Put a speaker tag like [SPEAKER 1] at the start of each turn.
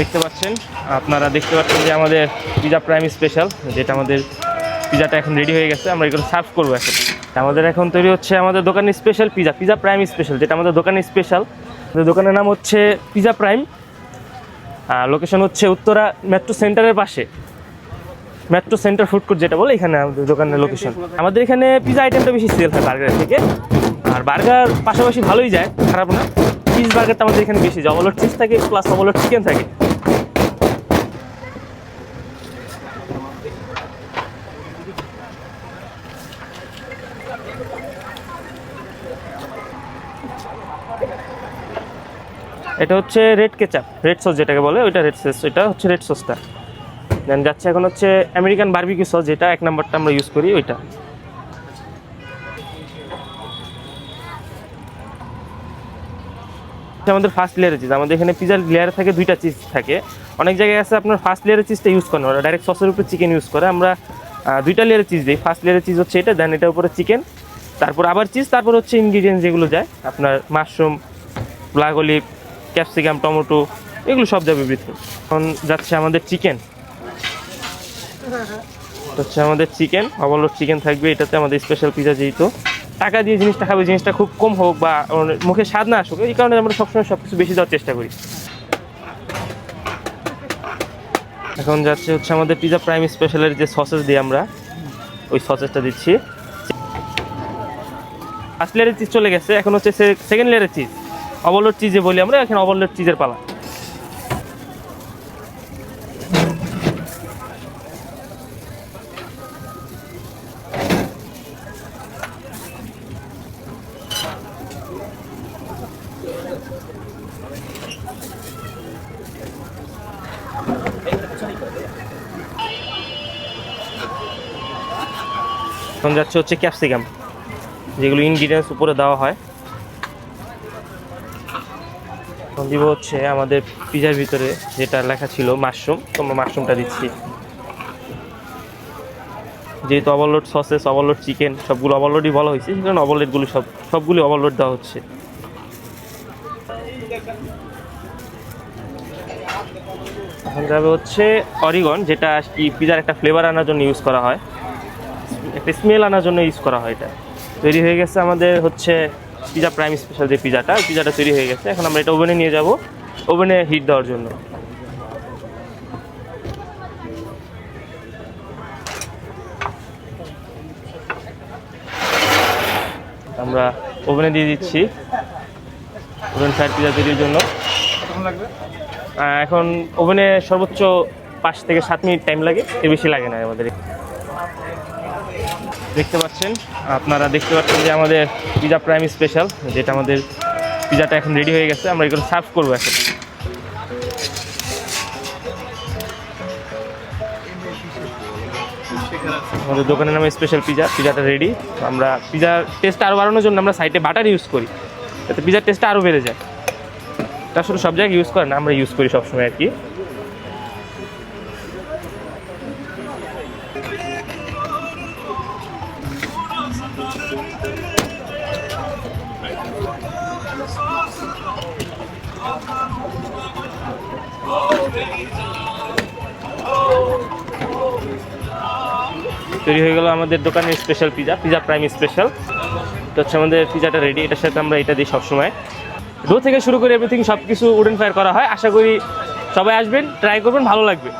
[SPEAKER 1] দেখতে পাচ্ছেন, আপনারা দেখতে পাচ্ছেন যে আমাদের পিজা প্রাইম স্পেশাল যেটা আমাদের পিজাটা এখন রেডি হয়ে গেছে, আমরা এগুলো সার্ভ করব এখন। আমাদের এখন তৈরি হচ্ছে আমাদের দোকানের special pizza pizza prime special যেটা আমাদের দোকানে স্পেশাল দোকানের নাম হচ্ছে পিজা প্রাইম লোকেশন হচ্ছে উত্তরা মেট্রো সেন্টারের পাশে। মেট্রো সেন্টার ফুড কোর্ট যেটা বলে, এখানে আমাদের দোকানের লোকেশন আমাদের এখানে পিজা আইটেমটা বেশি সেল হয় বার্গারের থেকে। আর বার্গার পাশাপাশি ভালোই যায়, খারাপ না। চিজ বার্গারটা আমাদের এখানে বেশি অবলোড চিজ থাকে প্লাস অবলোড চিকেন থাকে। এটা হচ্ছে রেড কেচাপ রেড সস যেটাকে বলে, ওইটা রেড সস এটা হচ্ছে রেড সসটা দেন যাচ্ছে এখন হচ্ছে আমেরিকান বার্বিকিউ সস যেটা এক নম্বরটা আমরা ইউজ করি, ওইটা। আমাদের ফার্স্ট লেয়ারের চিজ আমাদের এখানে পিজার লেয়ারে থাকে, দুইটা চিজ থাকে। অনেক জায়গায় আছে আপনার ফার্স্ট লেয়ারের চিজটা ইউজ করে না ওরা ডাইরেক্ট সসের উপরে চিকেন ইউজ করে। আমরা দুইটা লেয়ারের চিজ দিই ফার্স্ট লেয়ারের চিজ হচ্ছে এটা দেন এটার উপরে চিকেন তারপর আবার চিজ তারপর হচ্ছে ইনগ্রিডিয়েন্টস যেগুলো যায়, আপনার মাশরুম অলিভ ক্যাপসিকাম, টমেটো, এগুলো সব যাবে ভিতরে এখন যাচ্ছে আমাদের চিকেন। হচ্ছে আমাদের চিকেন অবলোড চিকেন থাকবে, এটাতে আমাদের স্পেশাল পিজা যেহেতু। টাকা দিয়ে জিনিসটা খাবে, জিনিসটা খুব কম হোক বা মুখে স্বাদ না আসুক, এই কারণে আমরা সবসময় সব কিছু বেশি দেওয়ার চেষ্টা করি। এখন যাচ্ছে হচ্ছে আমাদের পিজা প্রাইম স্পেশালের যে সসেস দিই আমরা, ওই সসেসটা দিচ্ছি। ফার্স্ট লেয়ারের চিজ চলে গেছে, এখন হচ্ছে সেকেন্ড লেয়ারের চিজ অবলোড চিজে বলি আমরা, এখানে অবলোড চিজের পালা। যাচ্ছে হচ্ছে ক্যাপসিকাম যেগুলো ইনগ্রিডিয়েন্টস উপরে দেওয়া হয়। এখন দিব হচ্ছে আমাদের পিজার ভিতরে যেটা লেখা ছিল মাশরুম। তো আমরা মাশরুমটা দিচ্ছি। যেহেতু ওভারলোড সসেস ওভারলোড চিকেন সবগুলো ওভারলোডই বলা হয়েছে সেখানে ওভারলোডগুলো সব সবগুলি ওভারলোড দেওয়া হচ্ছে। এখন যাবে হচ্ছে অরিগন যেটা কি পিজার একটা ফ্লেভার আনার জন্য ইউজ করা হয়। একটা স্মেল আনার জন্য ইউজ করা হয় এটা। তৈরি হয়ে গেছে আমাদের হচ্ছে পিজা প্রাইম স্পেশাল যে পিজাটা পিজাটা তৈরি হয়ে গেছে। এখন আমরা এটা ওভেনে নিয়ে যাব। ওভেনে হিট দেওয়ার জন্য। আমরা ওভেনে দিয়ে দিচ্ছি ওভেন সাইড পিজা তৈরির জন্য। এখন ওভেনে সর্বোচ্চ পাঁচ থেকে সাত মিনিট টাইম লাগে এর বেশি লাগে না আমাদের। দেখতে পাচ্ছেন, আপনারা দেখতে পাচ্ছেন যে আমাদের পিজা প্রাইম স্পেশাল, যেটা আমাদের পিজাটা এখন রেডি হয়ে গেছে, আমরা এগুলো সার্ভ করব এখন। আমাদের দোকানের নামে স্পেশাল পিজা পিজাটা রেডি আমরা পিজার টেস্ট আরও বাড়ানোর জন্য আমরা সাইডে বাটার ইউজ করি, যাতে পিজার টেস্টটা আরও বেড়ে যায়। এটা আসলে সব জায়গায় ইউজ করে না, আমরা ইউজ করি সবসময় আর কি। তৈরি হয়ে গেল আমাদের দোকানের special pizza pizza prime special তো হচ্ছে আমাদের পিজাটা রেডি এটার সাথে আমরা এটা দিই সবসময়। ডো থেকে শুরু করে এভরিথিং সব কিছু উডেন ফায়ার করা হয়। আশা করি সবাই আসবেন ট্রাই করবেন, ভালো লাগবে।